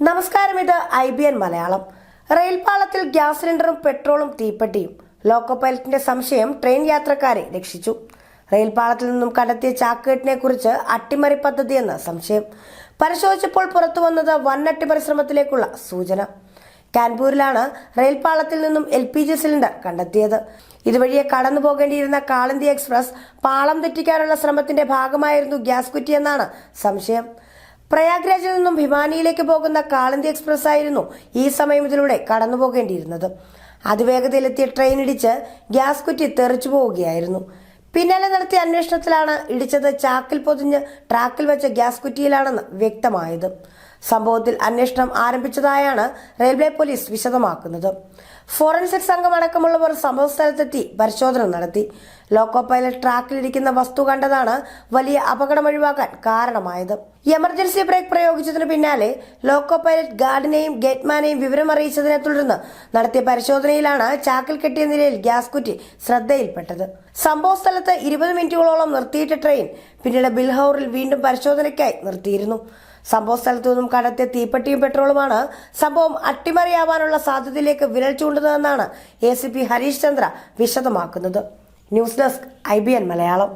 നമസ്കാരം ഇത് I B N Malayalam. റെയിൽപാളത്തിൽ ഗ്യാസ് സിലിണ്ടറും പെട്രോളും തീപ്പെട്ടിയും. ലോക്കോ പൈലറ്റിന്റെ സംശയം ട്രെയിൻ യാത്രക്കാരെ രക്ഷിച്ചു. റെയിൽപാളത്തിൽ നിന്നും കണ്ടെത്തിയ ചാക്കുകെട്ടിനെ കുറിച്ച് അട്ടിമറി പദ്ധതി എന്ന സംശയം. പരിശോധിച്ചപ്പോൾ പുറത്തു വന്നത് വൻ ശ്രമത്തിലേക്കുള്ള സൂചന. കാൻപൂരിലാണ് റെയിൽപാളത്തിൽ നിന്നും എൽ പി ജി സിലിണ്ടർ കണ്ടെത്തിയത്. ഇതുവഴിയെ കടന്നു പോകേണ്ടിയിരുന്ന കാളന്തി എക്സ്പ്രസ് പാളം തെറ്റിക്കാനുള്ള ശ്രമത്തിന്റെ ഭാഗമായിരുന്നു ഗ്യാസ് കുറ്റിയെന്നാണ് സംശയം. പ്രയാഗ്രാജിൽ നിന്നും ഭിമാനിയിലേക്ക് പോകുന്ന കാളന്തി എക്സ്പ്രസ് ആയിരുന്നു ഈ സമയം ഇതിലൂടെ കടന്നു പോകേണ്ടിയിരുന്നത് അതിവേഗതയിലെത്തിയ ട്രെയിൻ ഇടിച്ച് ഗ്യാസ് കുറ്റി തെറിച്ചു പോവുകയായിരുന്നു. പിന്നാലെ നടത്തിയ അന്വേഷണത്തിലാണ് ഇടിച്ചത് ചാക്കിൽ പൊതിഞ്ഞ് ട്രാക്കിൽ വെച്ച ഗ്യാസ് കുറ്റിയിലാണെന്ന് വ്യക്തമായത്. സംഭവത്തിൽ അന്വേഷണം ആരംഭിച്ചതായാണ് റെയിൽവേ പോലീസ് വിശദമാക്കുന്നത്. ഫോറൻസിക് സംഘം അടക്കമുള്ളവർ സംഭവ സ്ഥലത്തെത്തി പരിശോധന നടത്തി. ലോക്കോ പൈലറ്റ് ട്രാക്കിലിരിക്കുന്ന വസ്തു കണ്ടതാണ് വലിയ അപകടം ഒഴിവാക്കാൻ കാരണമായത്. എമർജൻസി ബ്രേക്ക് പ്രയോഗിച്ചതിന് പിന്നാലെ ലോക്കോ പൈലറ്റ് ഗാർഡിനെയും ഗേറ്റ്മാനെയും വിവരം അറിയിച്ചതിനെ തുടർന്ന് നടത്തിയ പരിശോധനയിലാണ് ചാക്കിൽ കെട്ടിയ നിലയിൽ ഗ്യാസ് കുറ്റി ശ്രദ്ധയിൽപ്പെട്ടത്. സംഭവ സ്ഥലത്ത് ഇരുപത് മിനിറ്റുകളോളം നിർത്തിയിട്ട ട്രെയിൻ പിന്നീട് ബിൽഹൌറിൽ വീണ്ടും പരിശോധനയ്ക്കായി നിർത്തിയിരുന്നു. സംഭവ സ്ഥലത്തു നിന്നും കണ്ടെത്തിയ തീപ്പെട്ടിയും പെട്രോളുമാണ് സംഭവം അട്ടിമറിയാവാനുള്ള സാധ്യതയിലേക്ക് വിരൽ ചൂണ്ടുന്നതെന്നാണ് A C P Harish Chandra വിശദമാക്കുന്നത്. News desk I B N Malayalam.